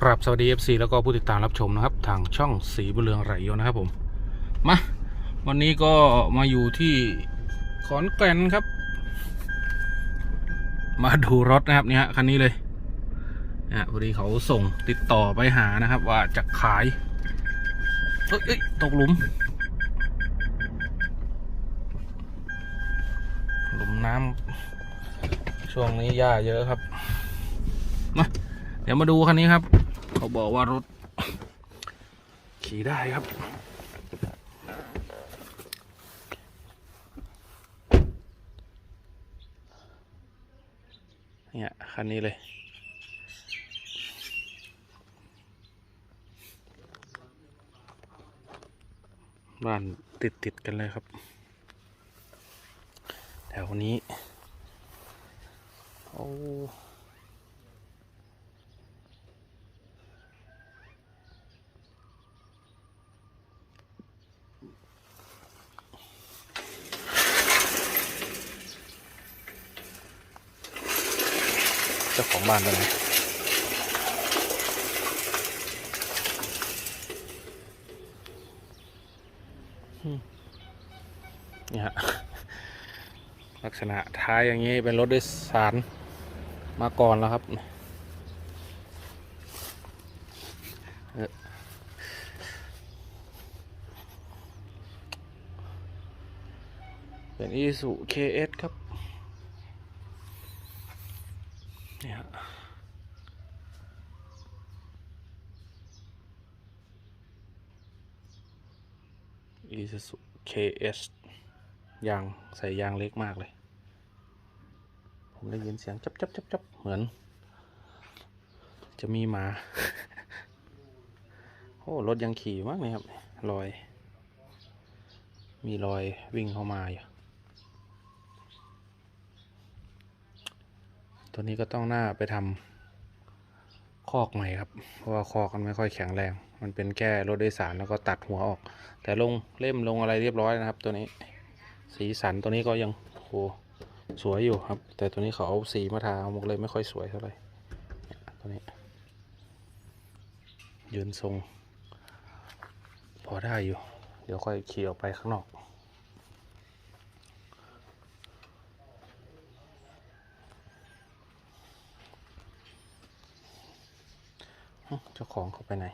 กราบสวัสดี FC แล้วก็ผู้ติดตามรับชมนะครับ ทางช่องสีบุเรืองไหลยนะครับผมมาวันนี้ก็มาอยู่ที่ขอนแก่นครับ มาดูรถนะครับเนี่ยคันนี้เลยนะฮะพอดีเขาส่งติดต่อไปหานะครับ ว่าจะขายเอ้ยเอ้ยตกหลุม หลุมน้ำช่วงนี้หญ้าเยอะครับมาเดี๋ยวมาดูคันนี้ครับ เขาบอกว่ารถ ขี่ได้ครับ เนี่ย คันนี้เลยบ้านติดติดๆกันเลยครับ แถวนี้ โอ้ เจ้าของ บ้านไปไหนนี่ฮะลักษณะท้ายอย่างนี้เป็นรถโดยสารมาก่อนแล้วครับเป็นอีสุ KS ครับ เนี่ยฮะอีซูซู KS ยาง ใส่ยางเล็กมากเลย ผมได้ยินเสียง จับจับจับจับเหมือน จะมีหมา โอ้ รถยังขี่มากเลยครับ รอย มีรอยวิ่งเข้ามาอยู่ ตัวนี้ก็ต้องหน้าไปทำคอกใหม่ครับ เพราะว่าคอกมันไม่ค่อยแข็งแรง มันเป็นแค่รถโดยสารแล้วก็ตัดหัวออก แต่ลงเล่มลงอะไรเรียบร้อยนะครับ ตัวนี้ สีสันตัวนี้ก็ยังโหสวยอยู่ครับ แต่ตัวนี้เขาเอาสีมาทามันเลยไม่ค่อยสวยเท่าไหร่ตัวนี้ ยืนทรง พอได้อยู่ เดี๋ยวค่อยขี่ออกไปข้างนอก เจ้าของเขาไปไหน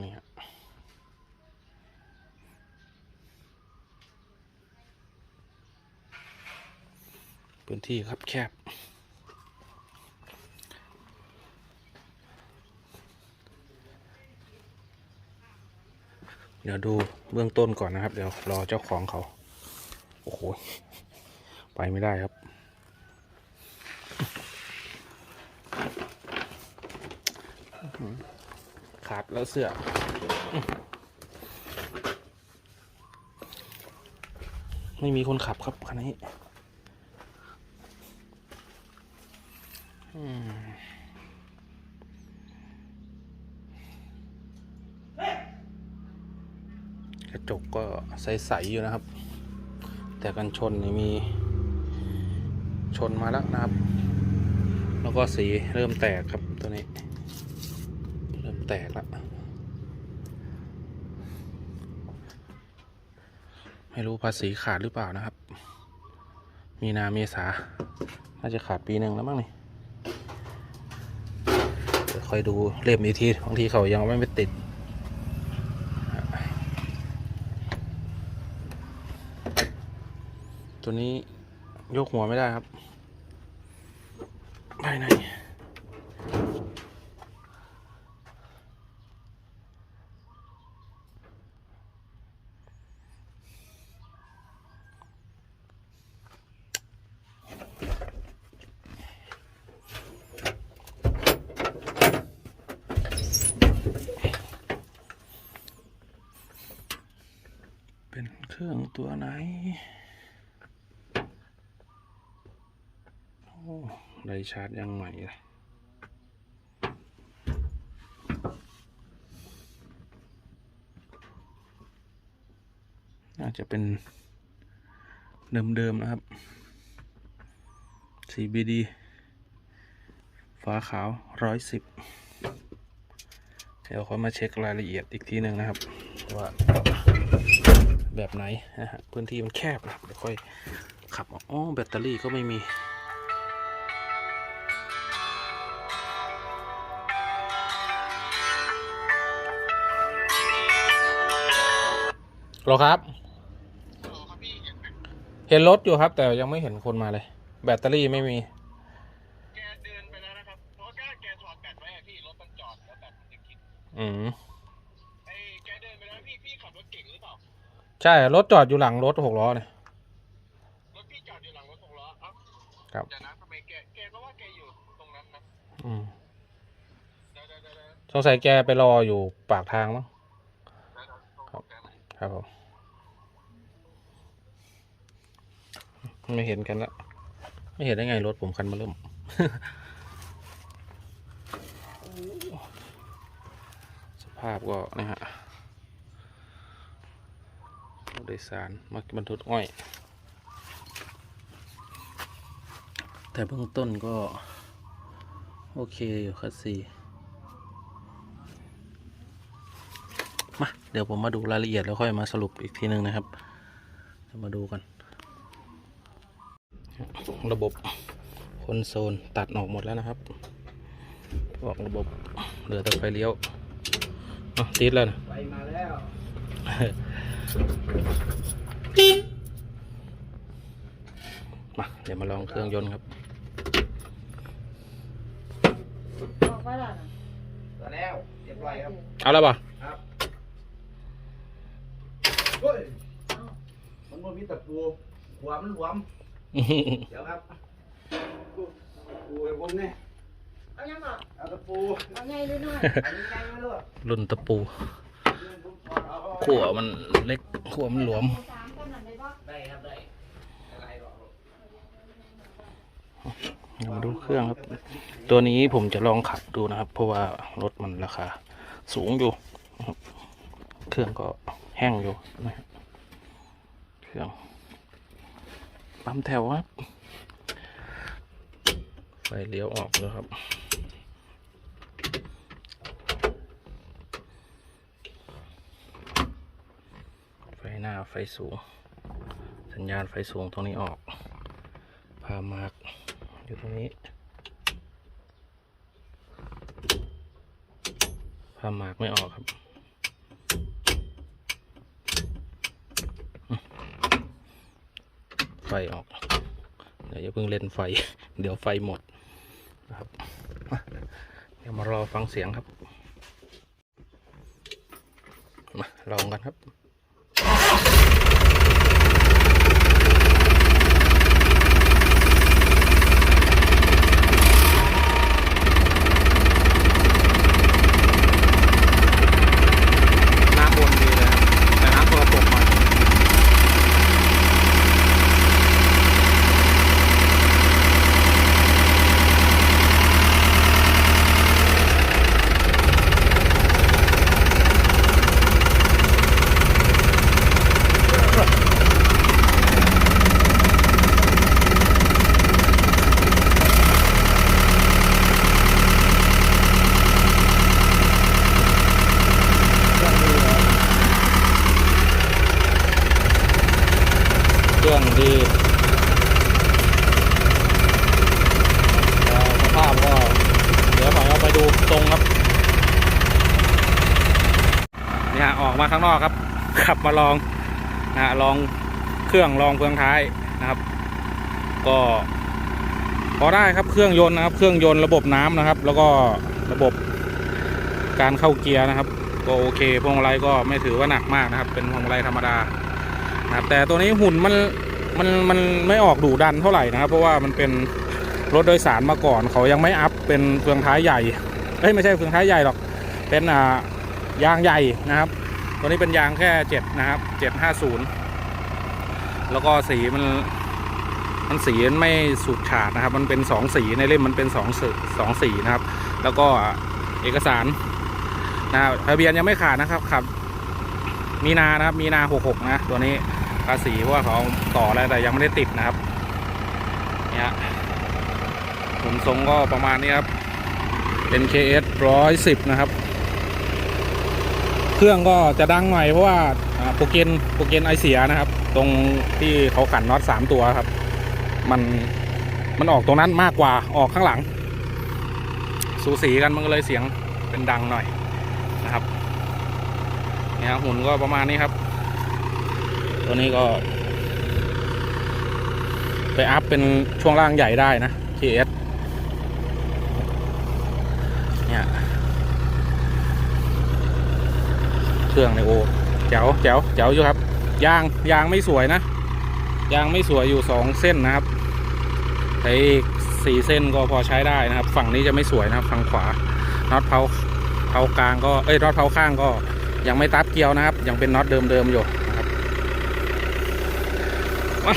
นี่ฮะพื้นที่ครับแคบเดี๋ยวดูเบื้องต้นก่อนนะครับ เดี๋ยวรอเจ้าของเขา โอ้โห ไปไม่ได้ครับ ขาเสื้อไม่มีคนขับครับคันนี้กระจกก็ใส ๆ อยู่นะครับ แต่กันชนนี่มีชนมาแล้วนะครับ แล้วก็สีเริ่มแตกครับตัวนี้ แตกล้วไม่รู้ภาษีขาดหรือเปล่านะครับ มีนาเมษา น่าจะขาดปีหนึ่งแล้วมั้งนี่คอยดูเล่มอีกทีบางทีเขายังไม่ไปติดตัวนี้ยกหัวไม่ได้ครับภายใน เป็นเครื่องตัวไหน โอ้ไดชาร์จยังใหม่เลยน่าจะเป็นเดิมๆนะครับ CBD ฟ้าขาวร้อยสิบเดี๋ยวค่อยมาเช็ครายละเอียดอีกทีหนึ่งนะครับ ว่า แบบไหนนะฮะพื้นที่มันแคบนะครับเดี๋ยวค่อยขับออกอ๋อแบตเตอรี่ก็ไม่มีหรอครับ เห็นรถอยู่ครับ แต่ยังไม่เห็นคนมาเลย แบตเตอรี่ไม่มีแกเดินไปแล้วนะครับเพราะว่าแกถอดแบตไว้อะพี่รถมันจอดแล้วแบตมันจะคิดอืม ใช่รถจอดอยู่หลังรถหกล้อเนี่ย รถพี่จอดอยู่หลังรถหกล้อเอ้าครับ เดี๋ยวนะทำไมแกแกก็ว่าแกอยู่ตรงนั้นนะอืมเดี๋ยวเดี๋ยวเดี๋ยวเดี๋ยวสงสัยแกไปรออยู่ปากทางมั้งเดี๋ยวเดี๋ยวโทรแกหน่อยครับผมไม่เห็นกันละไม่เห็นได้ไงรถผมคันมาเริ่ม สภาพก็นะฮะรถโดยสารมาบรรทุกอ้อย แต่เบื้องต้นก็ โอเคอยู่คัสซีมา เดี๋ยวผมมาดูรายละเอียดแล้วค่อยมาสรุปอีกทีหนึ่งนะครับจะมาดูกัน ระบบคอนโซลตัดออกหมดแล้วนะครับออกระบบเหลือแต่ไฟเลี้ยวอะติดแล้วนะไป มาแล้วมาเดี๋ยวมาลองเครื่องยนต์ครับบอกว่าล่ะมาแล้วเรียบร้อยครับเอาแล้วป่ะครับเฮ้ยมันบ่มีตะปูหัวมันหลวมเดี๋ยวครับปูปูให้ผมเนี่ยเอายังบอกเอาตะปูเอาไงหรือน้อยอันนี้ไงไม่รู้รุ่นตะปูเอาเอา ขัวมันเล็กขัวมันหลวมมาดูเครื่องครับ ตัวนี้ผมจะลองขับดูนะครับ เพราะว่ารถมันราคาสูงอยู่เครื่องก็แห้งอยู่นะครับเครื่องปั๊มแถวครับไฟเลี้ยวออกแล้วครับ ไฟหน้าไฟสูง สัญญาณไฟสูงตรงนี้ออก พามาร์กอยู่ตรงนี้ พามาร์กไม่ออกครับ ไฟออก เดี๋ยวอย่าเพิ่งเล่นไฟ เดี๋ยวไฟหมดนะครับ เดี๋ยวมารอฟังเสียงครับ มาลองกันครับ น้ำวนดีเลยครับแต่น้ำตัวปกมาเค รื่องที่สภาพก็เดี๋ยวผมเอาไปดูตรงครับเนี่ยออกมาข้างนอกครับ ขับมาลองนะฮะลองเครื่องลองเฟืองท้ายนะครับ ก็พอได้ครับเครื่องยนต์นะครับ เครื่องยนต์ระบบน้ำนะครับ แล้วก็ระบบการเข้าเกียร์นะครับ ก็โอเคพวงมาลัยก็ไม่ถือว่าหนักมากนะครับ เป็นพวงมาลัยธรรมดานะครับแต่ตัวนี้หุ่นมัน มันมันไม่ออกดุดันเท่าไหร่นะครับ เพราะว่ามันเป็นรถโดยสารมาก่อนเขายังไม่อัพเป็นเฟืองท้ายใหญ่เอ้ยไม่ใช่เฟืองท้ายใหญ่หรอก เป็นอ่ายางใหญ่นะครับ ตัวนี้เป็นยางแค่เจ็ดนะครับเจ็ดห้าศูนย์แล้วก็สีมันมันสีมันไม่สูดฉาดนะครับ มันเป็นสองสีในเล่มมันเป็นสองสีสองสีนะครับ แล้วก็เอกสารนะครับทะเบียนยังไม่ขาดนะครับขับ มีนานะครับ มีนาหกหกนะ ตัวนี้ ภาษีเพราะว่าเขาต่อแล้วแต่ยังไม่ได้ติดนะครับเนี่ยขนทรงก็ประมาณนี้ครับเป็น KS 110 นะครับ เครื่องก็จะดังหน่อยเพราะว่าอ่าโปรเกนโปรเกนไอเสียนะครับ ตรงที่เขาขันน็อตสามตัวครับ มันมันออกตรงนั้นมากกว่าออกข้างหลัง สูสีกันมันก็เลยเสียงเป็นดังหน่อยนะครับเนี่ยหุ่นก็ประมาณนี้ครับ ตัวนี้ก็ ไปอัพเป็นช่วงล่างใหญ่ได้นะ KS เนี่ยเครื่องในโอแจ๋วแจ๋วแจ๋วอยู่ครับ ยางยางไม่สวยนะ ยางไม่สวยอยู่สองเส้นนะครับไอ้สี่เส้นก็พอใช้ได้นะครับ ฝั่งนี้จะไม่สวยนะครับ ฝั่งขวาน็อตเผาเผากลางก็เอ้ยน็อตเผาข้างก็ยังไม่ตัดเกลียวนะครับ ยังเป็นน็อตเดิมๆอยู่นะครับมา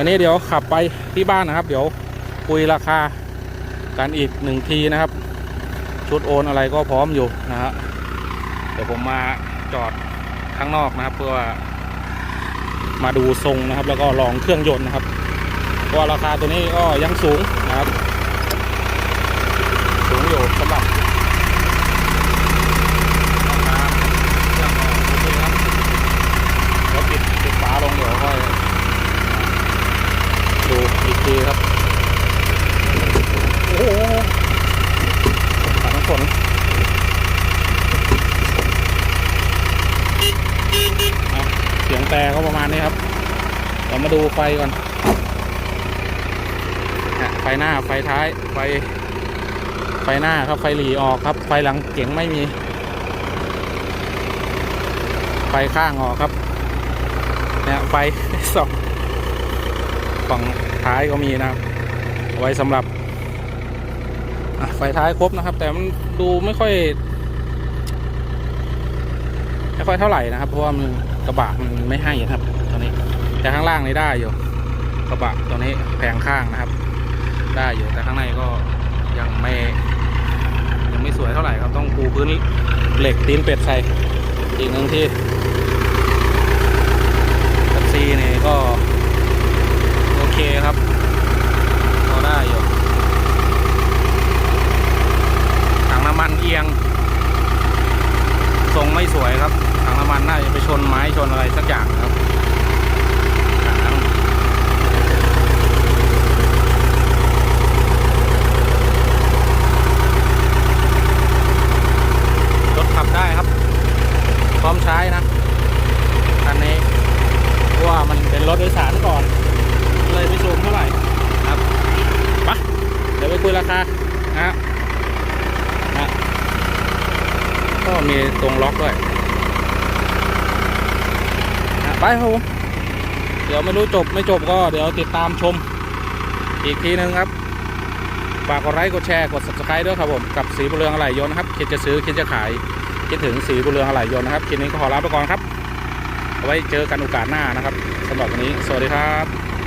อันนี้เดี๋ยวขับไปที่บ้านนะครับ เดี๋ยวคุยราคากันอีกหนึ่งทีนะครับ ชุดโอนอะไรก็พร้อมอยู่นะฮะเดี๋ยวผมมาจอดข้างนอกนะครับ เพื่อมาดูทรงนะครับ แล้วก็ลองเครื่องยนต์นะครับเพราะว่าราคาตัวนี้ก็ยังสูงนะครับ สูงอยู่สำหรับราคาเครื่องก็โอเคครับเดี๋ยวปิดปิดฝาลงเดี๋ยวค่อยดูอีกทีครับ โอ้โหฝาน้ำฝนอะเสียงแต่ก็ประมาณนี้ครับ เรามา ดูไฟก่อนอะไฟหน้าไฟท้ายไฟไฟหน้าครับไฟหลีออกครับ ไฟหลังเก๋งไม่มี ไฟข้างออกครับเนี่ยไฟสองฝั่งท้ายก็มีนะครับ ไว้สำหรับไฟท้ายครบนะครับ แต่มันดูไม่ค่อยไม่ค่อยเท่าไหร่นะครับ เพราะว่ามันกระบะมันไม่ให้นะครับตัวนี้ แต่ข้างล่างนี่ได้อยู่กระบะตัวนี้แผงข้างนะครับ ได้อยู่แต่ข้างในก็ยังไม่ยังไม่สวยเท่าไหร่ครับต้องปูพื้นเหล็กตีนเป็ดใส่อีกหนึ่งที่แท็กซี่นี่ก็โอเคครับก็ได้อยู่ถังน้ำมันเอียง ทรงไม่สวยครับถังน้ำมันน่าจะไปชนไม้ชนอะไรสักอย่างครับถังรถขับได้ครับ พร้อมใช้นะคันนี้เพราะว่ามันเป็นรถโดยสารก่อน เลยไม่สูงเท่าไหร่ครับไปะเดี๋ยวไปคุยราคานะฮะ นะ ก็มีตรงล็อกด้วยไปครับผมเดี๋ยวไม่รู้จบไม่จบก็เดี๋ยวติดตามชม อีกทีนึงครับฝากกดไลค์กดแชร์กด subscribe ด้วยครับผม กับสีบุเรืองอะไหล่ยนต์ครับคิดจะซื้อคิดจะขายคิดถึงสีบุเรืองอะไหล่ยนต์นะครับคลิปนี้ก็ขอลาไปก่อนครับเอาไว้เจอกันโอกาสหน้านะครับสำหรับวันนี้ สวัสดีครับ